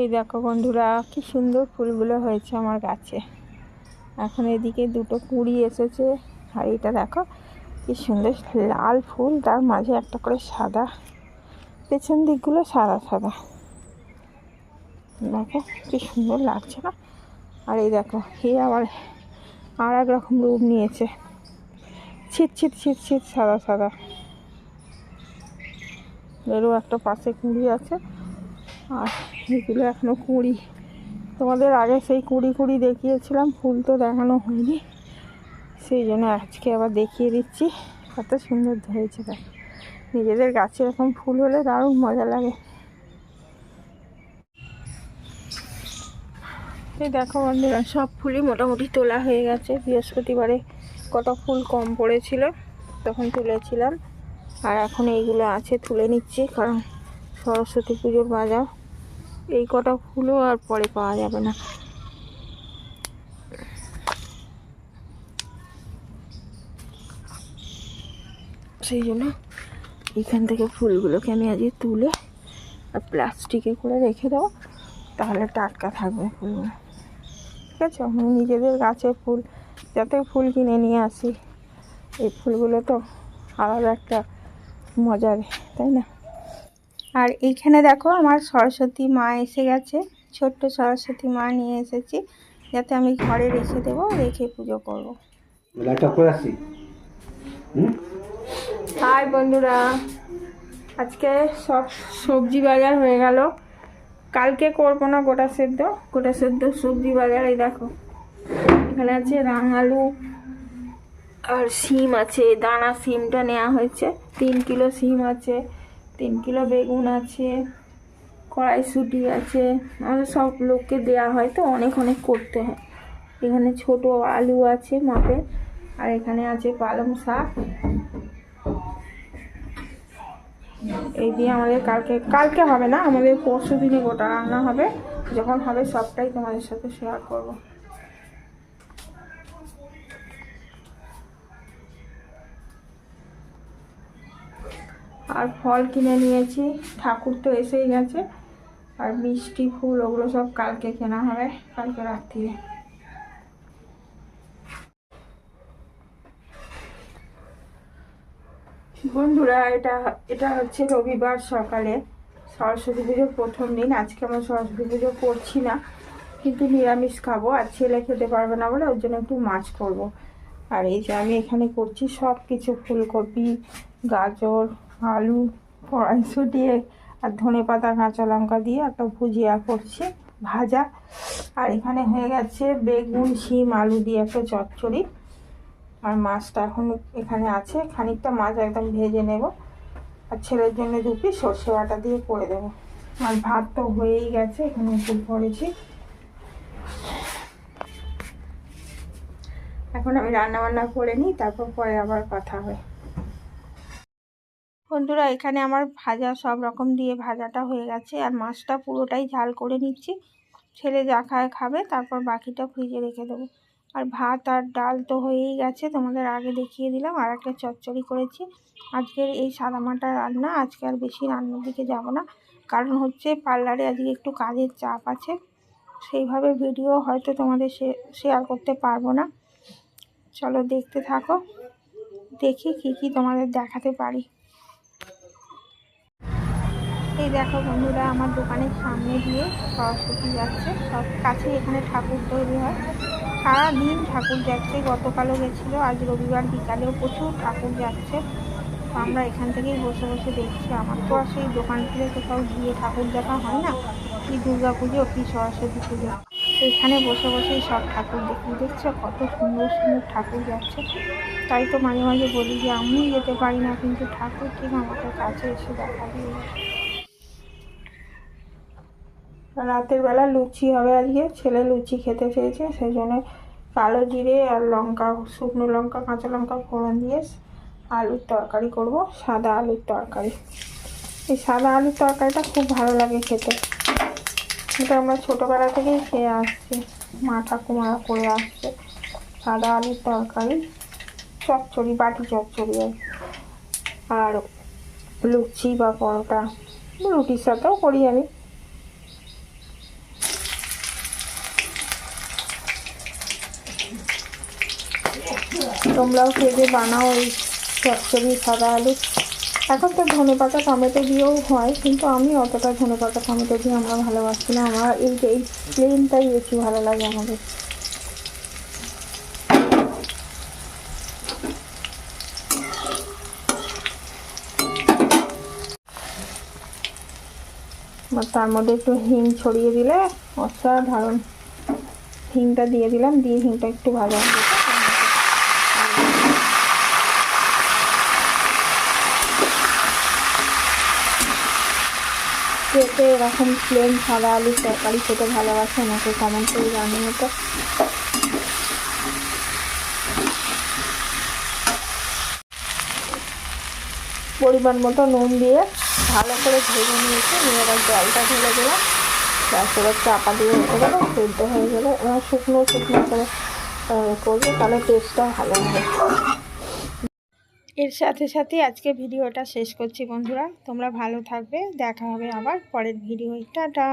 এই দেখো বন্ধুরা, কি সুন্দর ফুলগুলো হয়েছে আমার গাছে। এখন এদিকে দুটো কুড়ি এসেছে, আর এটা দেখো, কি সুন্দর লাল ফুল, তার মাঝে একটা করে সাদা, পেছন দিকগুলো সাদা সাদা। দেখো, কি সুন্দর লাগছে না? আর এই দেখো, এ আবার আর এক রকম রূপ নিয়েছে। ছিট ছিট ছিট ছিট, সাদা সাদা। এরও একটা পাশে কুড়ি আছে। আর এগুলো এখনও কুড়ি। তোমাদের আগে সেই কুড়ি কুড়ি দেখিয়েছিলাম, ফুল তো দেখানো হয়নি। সেই জন্য আজকে আবার দেখিয়ে দিচ্ছি, কত সুন্দর ধরেছে দেখ। নিজেদের গাছে এরকম ফুল হলে দারুণ মজা লাগে। এই দেখো বন্ধুরা, সব ফুলই মোটামুটি তোলা হয়ে গেছে। বৃহস্পতিবারে কত ফুল কম পড়েছিল, তখন তুলেছিলাম। আর এখন এইগুলো আছে, তুলে নিচ্ছি, কারণ সরস্বতী পুজোর বাজার। এই কটা ফুলও আর পরে পাওয়া যাবে না। সেই জন্য এখান থেকে ফুলগুলোকে আমি আজকে তুলে আর প্লাস্টিকে করে রেখে দেবো। তাহলে টাটকা থাকবে ফুলগুলো। ঠিক আছে, আমি নিজেদের গাছে ফুল, যাতে ফুল কিনে নিয়ে আসি। এই ফুলগুলো তো আলাদা একটা মজার, তাই না? আর এইখানে দেখো আমার সরস্বতী মা এসে গেছে। ছোট্ট সরস্বতী মা নিয়ে এসেছি। যাতে আমি ঘরে রেখে দেবো রেখে পুজো করব। হাই বন্ধুরা আজকে সব সবজি বাজার হয়ে গেল। কালকে করব না গোটা সেদ্ধ। গোটা সেদ্ধ সবজি বাজার এই দেখো। এখানে আছে রাঙালু আর সিম আছে। দানা সিমটা নেওয়া হয়েছে। তিন কিলো সিম আছে। তিন কিলো বেগুন আছে, কড়াইশুঁটি আছে, আমাদের সব লোককে দেওয়া হয় তো, অনেক অনেক করতে হয়। এখানে ছোট আলু আছে মাপে, আর এখানে আছে পালং শাক। এই দিয়ে আমাদের কালকে কালকে হবে না, আমাদের পরশু দিনে গোটা রান্না হবে, যখন হবে সবটাই তোমাদের সাথে শেয়ার করব। আর ফল কিনে নিয়েছি। ঠাকুর তো এসেই গেছে। আর মিষ্টি ফুল, ওগুলো সব কালকে কেনা হবে, কালকে রাত্রিরে। বন্ধুরা, এটা এটা হচ্ছে রবিবার সকালে। সরস্বতী পুজোর প্রথম দিন। আজকে আমরা সরস্বতী পুজো করছি না, কিন্তু নিরামিষ খাব। আর ছেলে খেতে পারবে না বলে ওর জন্য একটু মাছ করব। আর এই যে আমি এখানে করছি সব কিছু ফুলকপি, গাজর আলু কড়াইশুঁটি আর ধনে পাতা, কাঁচা লঙ্কা দিয়ে একটা ভুজিয়া করছি, ভাজা। আর এখানে হয়ে গেছে বেগুন, শিম, আলু দিয়ে একটা চচ্চড়ি। আর মাছটা এখন এখানে আছে, খানিকটা মাছ একদম ভেজে নেব। আর ছেলের জন্য দু পিস সর্ষে বাটা দিয়ে করে দেবো। আর ভাত তো হয়েই গেছে, এখানে ফুল করেছি। এখন আমি রান্না বান্না করে নিই, তারপর পরে আবার কথা হবে বন্ধুরা, এখানে আমার ভাজা সব রকম দিয়ে ভাজাটা হয়ে গেছে। আর মাছটা পুরোটাই ঝাল করে নিচ্ছি। ছেলে যা খায় খাবে, তারপর বাকিটা ফ্রিজে রেখে দেবো। আর ভাত আর ডাল তো হয়েই গেছে, তোমাদের আগে দেখিয়ে দিলাম। আর একটা চচ্চড়ি করেছি। আজকের এই সাদামাটা রান্না, আজকে আর বেশি রান্নার দিকে যাব না। কারণ হচ্ছে পার্লারে আজকে একটু কাজের চাপ আছে। সেইভাবে ভিডিও হয়তো তোমাদের শেয়ার করতে পারব না। চলো দেখতে থাকো। দেখি কি কি তোমাদের দেখাতে পারি। এই দেখো বন্ধুরা, আমার দোকানের সামনে দিয়ে সরস্বতী যাচ্ছে। সব কাছে এখানে ঠাকুর তৈরি হয়। সারাদিন ঠাকুর যাচ্ছে গতকালও গেছিল, আজ রবিবার বিকালেও প্রচুর ঠাকুর যাচ্ছে। আমরা এখান থেকেই বসে বসে দেখছি আমার। তো আর সেই দোকান থেকে কোথাও গিয়ে ঠাকুর দেখা হয় না? কি দুর্গা পুজো, কি সরস্বতী পুজো? এখানে বসে বসেই সব ঠাকুর দেখি। দেখছ কত সুন্দর সুন্দর ঠাকুর যাচ্ছে। তাই তো মাঝে মাঝে বলি যে আমিও যেতে পারি না, কিন্তু ঠাকুর ঠিক আমাদের কাছে এসে দেখা দিয়ে রাতের বেলা লুচি হবে আজকে। ছেলে লুচি খেতে চেয়েছে, সেই জন্য কালো জিরে আর লঙ্কা, শুকনো লঙ্কা, কাঁচা লঙ্কা ফোড়ন দিয়ে আলুর তরকারি করব, সাদা আলুর তরকারি। এই সাদা আলুর তরকারিটা খুব ভালো লাগে খেতে। এটা আমরা ছোটোবেলা থেকেই খেয়ে আসছি। মা ঠাকুমারা করে আসছে সাদা আলুর তরকারি। চচ্চড়ি, বাটি চচ্চড়ি আর লুচি বা পরোটা, রুটির সাথেও করি আমি। তোমরাও ভেজে বানাও এই চচ্চড়ি সাদা আলু। এখন তো ধনে পাতা, টমেটো দিয়েও হয়, কিন্তু আমি অতটা ধনে পাতা, টমেটো দিয়ে আমরা ভালোবাসি না। আমার এই এই প্লেনটাই বেশি ভালো লাগে আমাদের। তার মধ্যে একটু হিং ছড়িয়ে দিলে, অসাধারণ হিংটা দিয়ে দিলাম, দিয়ে হিংটা একটু ভাজা হয়ে খেতে এরকম প্লেন সাদা আলু তরকারি খেতে ভালোবাসে, আমাকে কমেন্ট করে জানিয়ে তো পরিমাণ মতো নুন দিয়ে ভালো করে ভেজে নিয়েছি, নিয়ে এবার জলটা ঢেলে দিলাম। তারপরে চাপা দিয়ে রেখে দেবো, সেদ্ধ হয়ে গেলে শুকনো শুকনো করে করবে, তাহলে টেস্টটা ভালো হবে। এর সাথে সাথে আজকে ভিডিওটা শেষ করছি বন্ধুরা। তোমরা ভালো থাকবে। দেখা হবে আবার পরের ভিডিও টাটা।